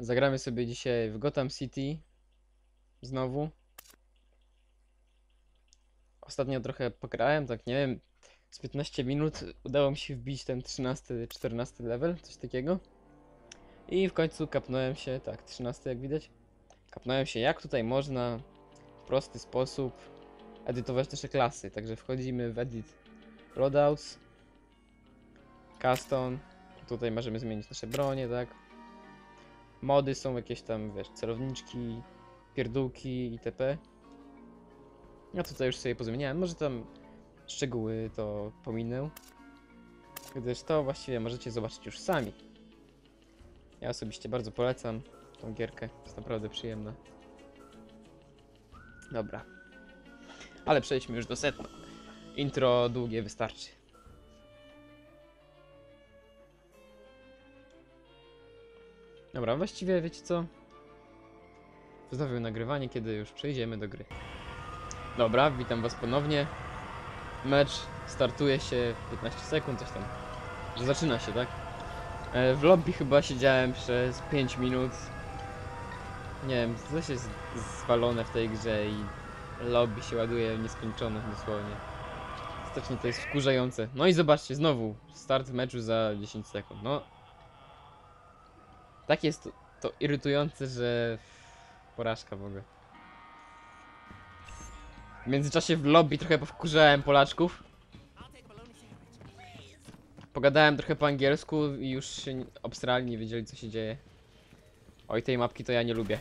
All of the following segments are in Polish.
Zagramy sobie dzisiaj w Gotham City. Znowu. Ostatnio trochę pograłem, tak nie wiem, z 15 minut udało mi się wbić ten 13-14 level, coś takiego. I w końcu kapnąłem się, tak, 13 jak widać. Kapnąłem się jak tutaj można w prosty sposób edytować nasze klasy. Także wchodzimy w edit loadouts, custom. Tutaj możemy zmienić nasze bronie, tak. Mody są jakieś tam, wiesz, celowniczki, pierdółki itp. Ja tutaj już sobie pozmieniałem. Może tam szczegóły to pominę. Gdyż to właściwie możecie zobaczyć już sami. Ja osobiście bardzo polecam tą gierkę. Jest naprawdę przyjemna. Dobra. Ale przejdźmy już do setna. Intro długie wystarczy. Dobra, właściwie wiecie co? Wznawiam nagrywanie, kiedy już przejdziemy do gry. Dobra, witam was ponownie. Mecz startuje się 15 sekund, coś tam. Że zaczyna się, tak? E, W lobby chyba siedziałem przez 5 minut. Nie wiem, coś jest zwalone w tej grze i lobby się ładuje w nieskończoność dosłownie. Strasznie to jest wkurzające. No i zobaczcie, znowu start meczu za 10 sekund. No. Tak jest to, to irytujące, że porażka w ogóle. W międzyczasie w lobby trochę powkurzałem Polaczków. Pogadałem trochę po angielsku i już się obstrali, nie wiedzieli co się dzieje. Oj, tej mapki to ja nie lubię.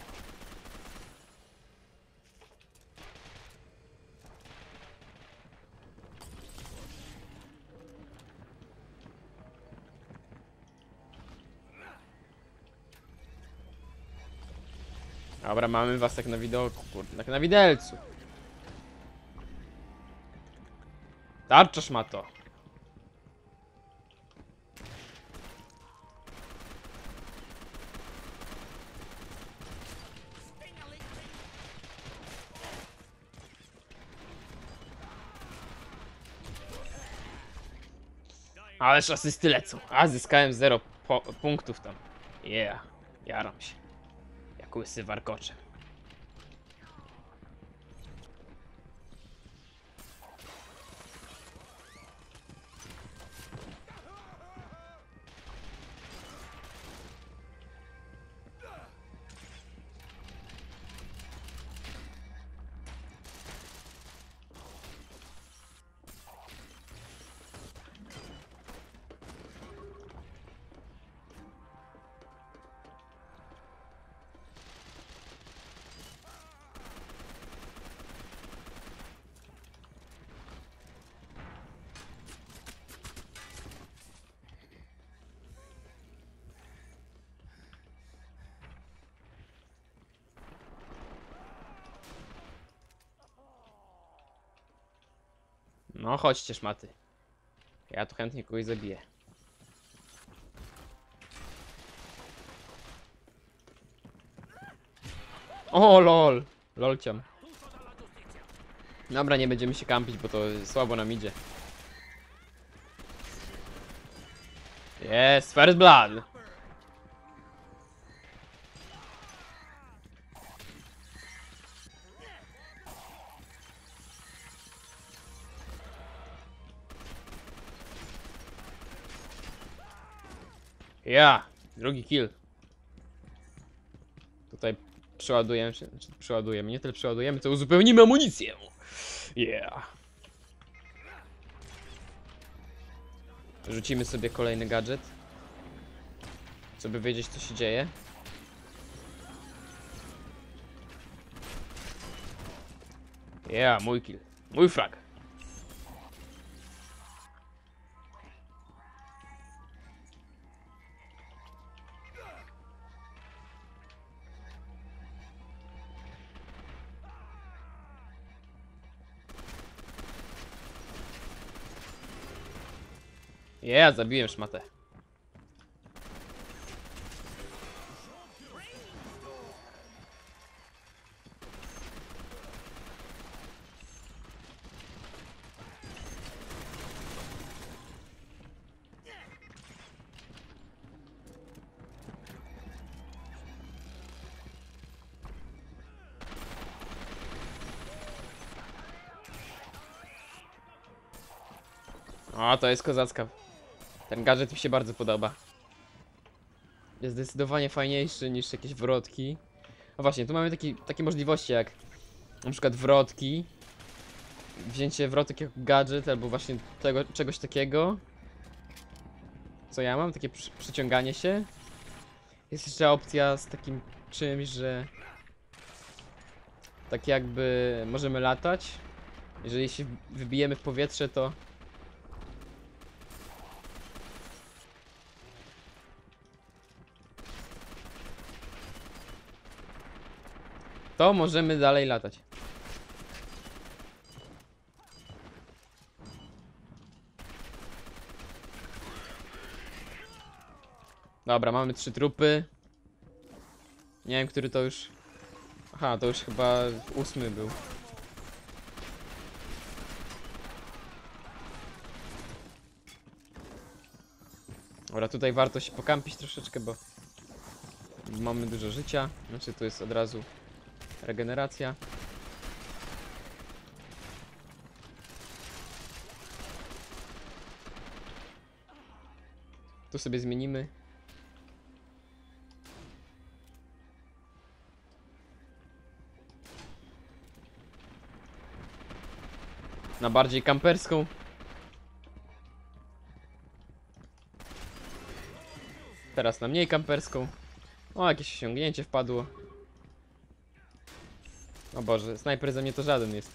Dobra, mamy was tak na widoku, kurde, tak na widelcu. Tarczasz ma to. Ależ asysty lecą. A, zyskałem 0 punktów tam. Yeah, jaram się. Jak No chodźcie szmaty. Ja tu chętnie kogoś zabiję. O lol! Lolciam. Dobra, nie będziemy się kampić, bo to słabo nam idzie. Jest, first blood! Ja! Drugi kill. Tutaj przeładujemy się, znaczy przeładujemy, nie tyle przeładujemy, co uzupełnimy amunicję. Yeah. Rzucimy sobie kolejny gadżet. Żeby wiedzieć co się dzieje. Yeah, mój kill. Mój frag. Ja zabiłem szmatę. O, to jest kozacka ten gadżet mi się bardzo podoba. Jest zdecydowanie fajniejszy niż jakieś wrotki. No właśnie, tu mamy taki, takie możliwości jak na przykład wrotki. Wzięcie wrotek jako gadżet albo właśnie tego, czegoś takiego. Co ja mam? Takie przy, przyciąganie się. Jest jeszcze opcja z takim czymś, że tak jakby możemy latać. Jeżeli się wybijemy w powietrze, to to możemy dalej latać. Dobra, mamy trzy trupy. Nie wiem, który to już. Aha, to już chyba ósmy był. Dobra, tutaj warto się pokampić troszeczkę, bo mamy dużo życia. Znaczy, tu jest od razu regeneracja. Tu sobie zmienimy. Na bardziej kamperską. Teraz na mniej kamperską. O, jakieś osiągnięcie wpadło. O Boże, snajper ze mnie to żaden jest.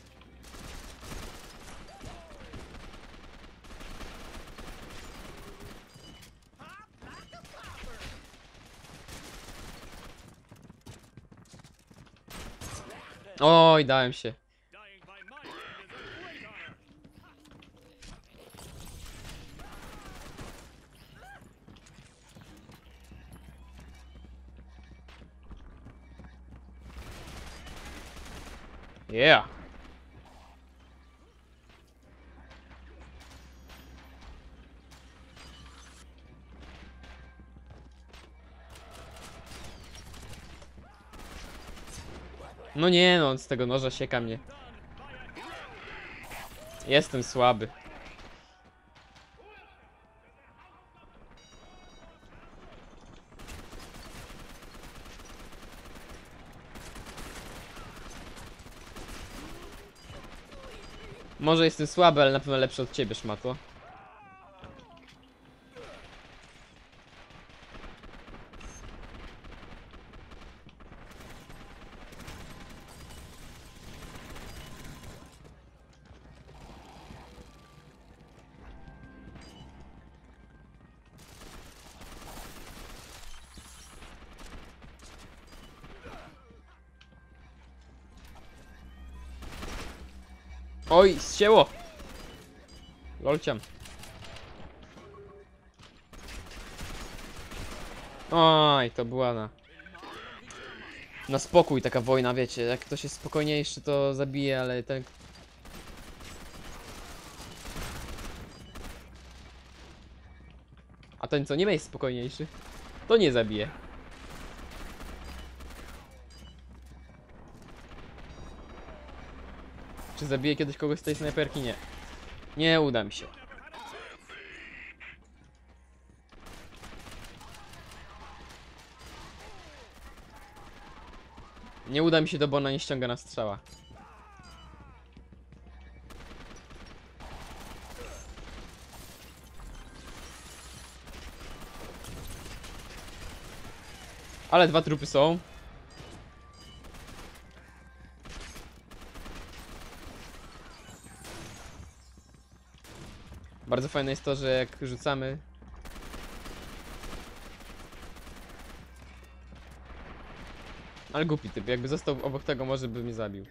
Oj, dałem się. Yeah. No nie no, on z tego noża sieka mnie. Jestem słaby. Może jestem słaby, ale na pewno lepszy od ciebie, szmato. Oj, zcięło! Lolciam. Oj, to była na... Na spokój taka wojna, wiecie, jak ktoś jest spokojniejszy to zabije, ale ten... A ten co nie jest spokojniejszy, to nie zabije. Czy zabiję kiedyś kogoś z tej snajperki? Nie. Nie uda mi się. Nie uda mi się to, bo ona nie ściąga na strzała. Ale dwa trupy są. Bardzo fajne jest to, że jak rzucamy. Ale głupi typ, jakby został obok tego, może by mnie zabił.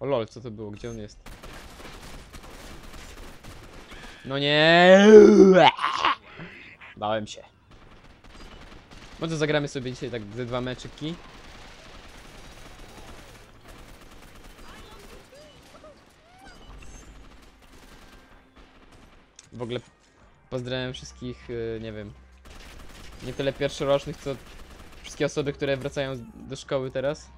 O lol, co to było? Gdzie on jest? No nie. Bałem się. Może zagramy sobie dzisiaj tak ze dwa meczyki. W ogóle pozdrawiam wszystkich, y, nie wiem, nie tyle pierwszorocznych, co wszystkie osoby, które wracają do szkoły teraz.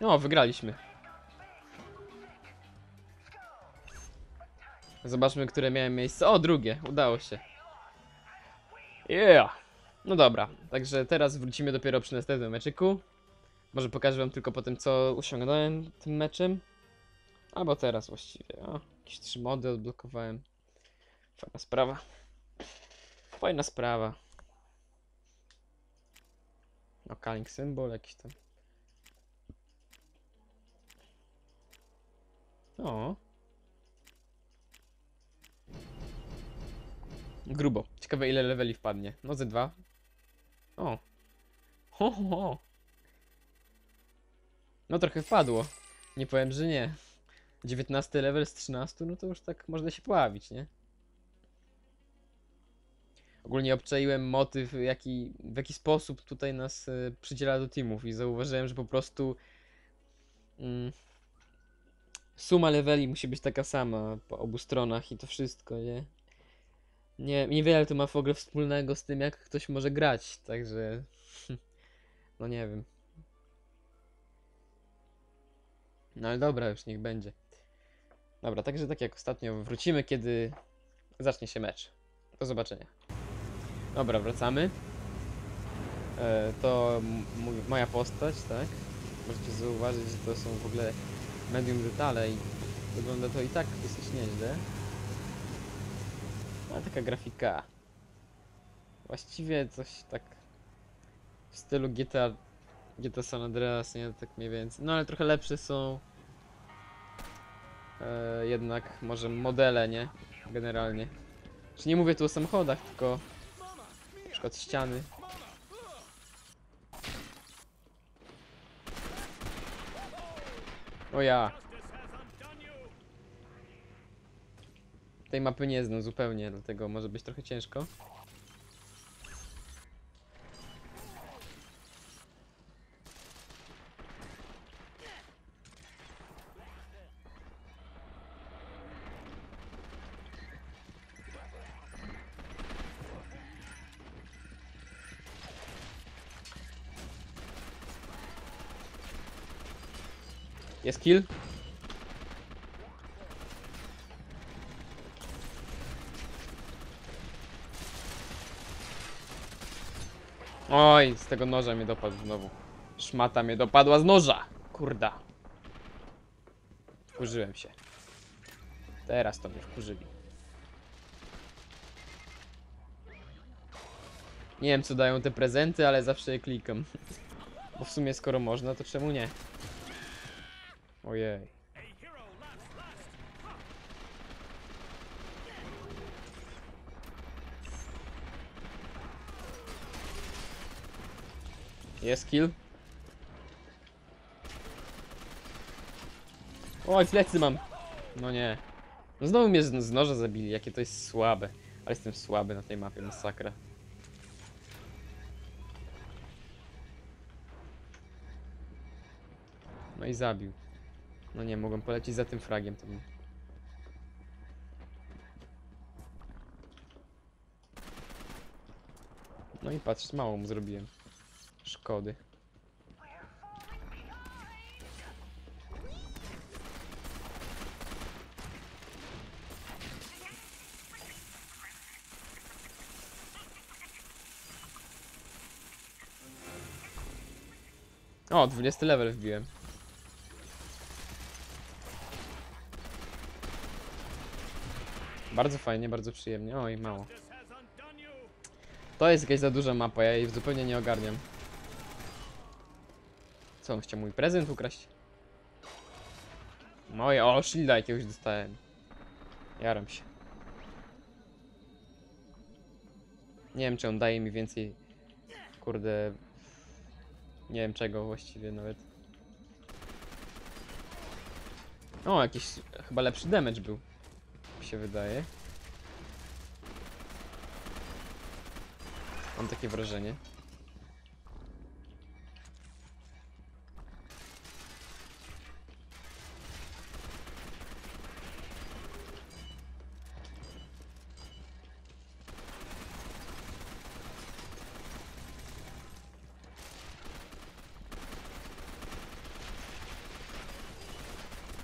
No, wygraliśmy. Zobaczmy, które miałem miejsce. O, drugie, udało się. Yeah! No dobra, także teraz wrócimy dopiero przy następnym meczyku. Może pokażę wam tylko potem, co osiągnąłem tym meczem. Albo teraz właściwie. O, jakieś trzy mody odblokowałem. Fajna sprawa. Fajna sprawa. No, calling symbol jakiś tam. O. Grubo. Ciekawe ile leveli wpadnie. No ze dwa. O. Ho, ho, ho. No trochę wpadło. Nie powiem, że nie. 19 level z 13, no to już tak można się poławić, nie? Ogólnie obczaiłem motyw, jaki, w jaki sposób tutaj nas y, przydziela do teamów i zauważyłem, że po prostu mm, suma leveli musi być taka sama po obu stronach i to wszystko, nie? Nie, niewiele to ma w ogóle wspólnego z tym, jak ktoś może grać, także no nie wiem. No ale dobra, już niech będzie. Dobra, także tak jak ostatnio wrócimy, kiedy zacznie się mecz. Do zobaczenia. Dobra, wracamy. E, to moja postać, tak? Możecie zauważyć, że to są w ogóle medium detale i wygląda to i tak dosyć nieźle. A taka grafika. Właściwie coś tak w stylu GTA, GTA San Andreas, nie? Tak mniej więcej. No ale trochę lepsze są e, jednak może modele, nie? Generalnie. Czy nie mówię tu o samochodach, tylko na przykład ściany. O ja, tej mapy nie znam zupełnie, dlatego może być trochę ciężko. Jest kill? Oj, z tego noża mnie dopadł znowu. Szmata mnie dopadła z noża. Kurda. Wkurzyłem się. Teraz to mnie wkurzyli. Nie wiem co dają te prezenty, ale zawsze je klikam. Bo w sumie skoro można, to czemu nie? Ojej. Jest kill. Oj, plecy mam. No nie. No znowu mnie z, z noża zabili, jakie to jest słabe. Ale jestem słaby na tej mapie, masakra. No i zabił. No nie, mogłem polecieć za tym fragiem. To bym... No i patrz, mało mu zrobiłem. Szkody. O, 20 level wbiłem. Bardzo fajnie, bardzo przyjemnie. Oj, mało. To jest jakaś za duża mapa, ja jej zupełnie nie ogarniam. Co, on chciał mój prezent ukraść? Moje, o, shielda jakiegoś dostałem. Jaram się. Nie wiem, czy on daje mi więcej, kurde, nie wiem czego właściwie nawet. O, jakiś chyba lepszy damage był, mi się wydaje. Mam takie wrażenie.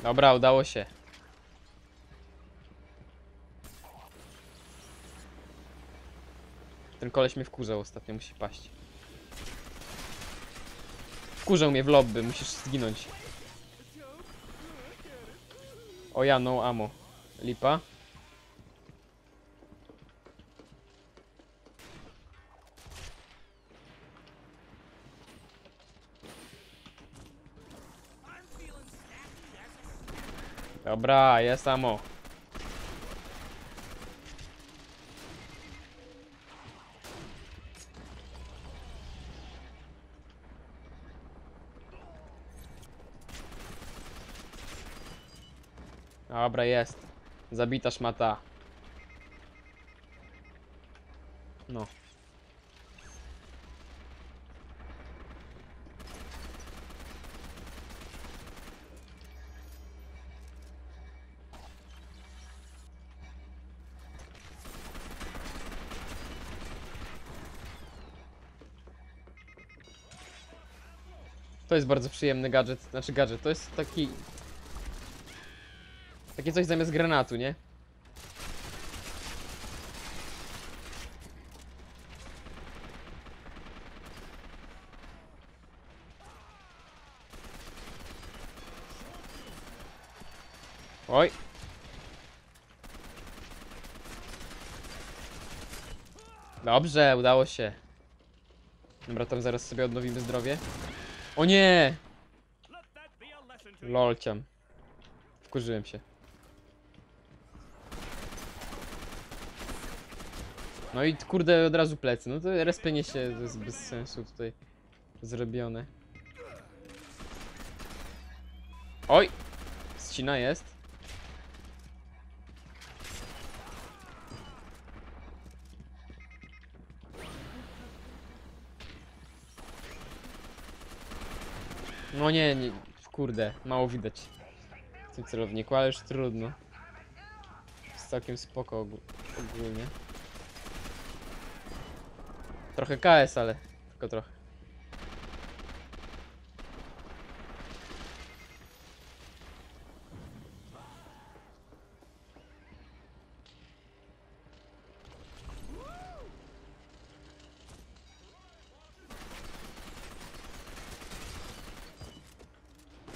Dobra, udało się. Ten koleś mnie wkurzał ostatnio, musi paść. Wkurzał mnie w lobby, musisz zginąć. O ja, no ammo. Lipa. Dobra, jest ammo. Dobra, jest. Zabita szmata. No. To jest bardzo przyjemny gadżet, znaczy gadżet, to jest taki... Takie coś zamiast granatu, nie? Oj. Dobrze, udało się. Dobra, tam zaraz sobie odnowimy zdrowie. O nie! Lolciam. Wkurzyłem się. No i kurde od razu plecy. No to respienie się jest bez sensu tutaj zrobione. Oj! Ścina jest. No nie, nie, kurde, mało widać w tym celowniku, ale już trudno. Jest całkiem spoko ogó- ogólnie. Trochę KS, ale tylko trochę.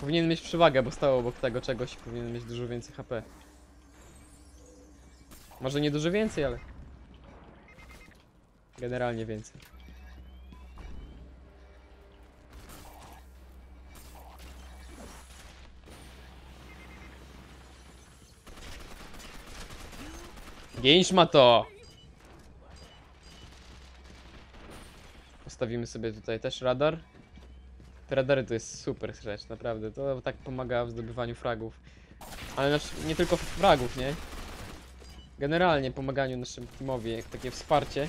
Powinien mieć przewagę, bo stał obok tego czegoś powinien mieć dużo więcej HP. Może nie dużo więcej, ale... Generalnie więcej. Gięć ma to! Postawimy sobie tutaj też radar. Te radary to jest super rzecz, naprawdę. To tak pomaga w zdobywaniu fragów. Ale znaczy, nie tylko fragów, nie? Generalnie pomaganiu naszym teamowi, jak takie wsparcie.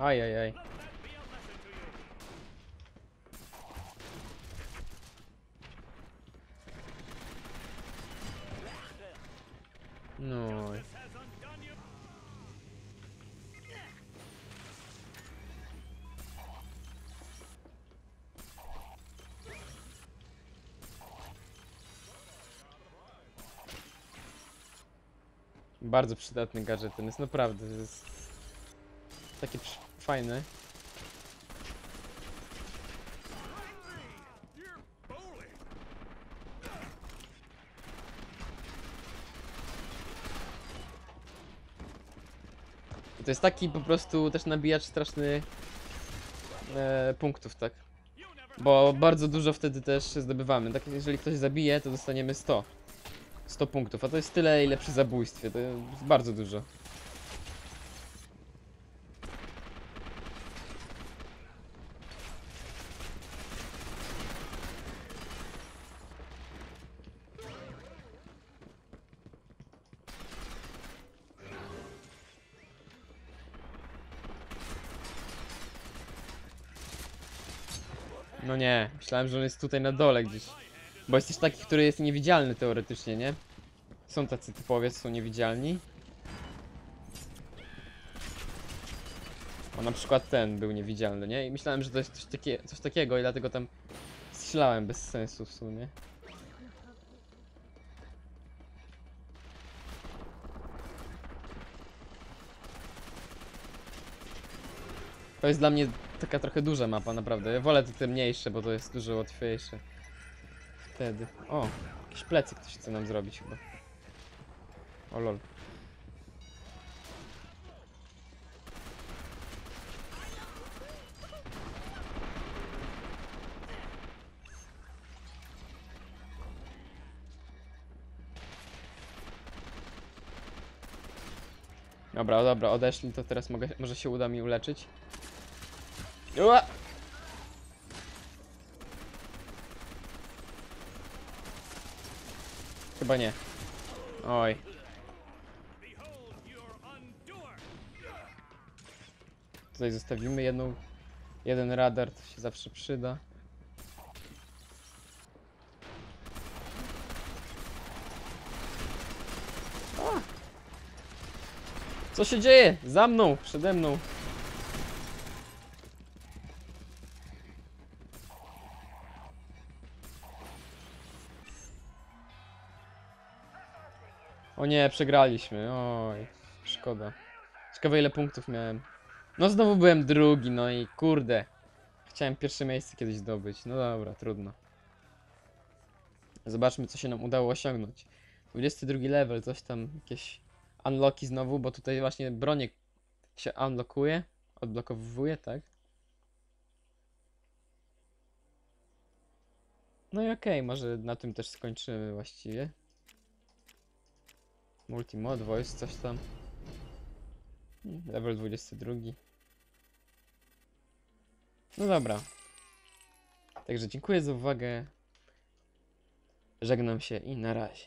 Ajajaj. No. Bardzo przydatny gadżet ten jest naprawdę. Jest takie przy- fajne. You're bowling. I to jest taki po prostu też nabijacz straszny e, punktów, tak? Bo bardzo dużo wtedy też zdobywamy. Tak, jeżeli ktoś zabije, to dostaniemy 100. 100 punktów, a to jest tyle, ile przy zabójstwie. To jest bardzo dużo. No nie, myślałem, że on jest tutaj na dole gdzieś. Bo jest też taki, który jest niewidzialny teoretycznie, nie? Są tacy typowie, są niewidzialni. O, na przykład ten był niewidzialny, nie? I myślałem, że to jest coś, takie, coś takiego i dlatego tam strzelałem bez sensu w sumie. To jest dla mnie taka trochę duża mapa, naprawdę. Ja wolę te mniejsze, bo to jest dużo łatwiejsze. Wtedy. O, jakiś plecy ktoś chce nam zrobić chyba. O lol. Dobra, dobra, odeszli, to teraz mogę, może się uda mi uleczyć. Ua! Chyba nie. Oj. Tutaj zostawimy jedną, jeden radar, to się zawsze przyda. Co się dzieje? Za mną, przede mną. O nie, przegraliśmy. Oj, szkoda. Ciekawe ile punktów miałem. No znowu byłem drugi, no i kurde. Chciałem pierwsze miejsce kiedyś zdobyć. No dobra, trudno. Zobaczmy, co się nam udało osiągnąć. 22 level, coś tam, jakieś unlocki znowu, bo tutaj właśnie bronię się unlockuje, odblokowuje, tak? No i okej, może na tym też skończymy właściwie. Multimod, voice, coś tam. Level 22. No dobra. Także dziękuję za uwagę. Żegnam się i na razie.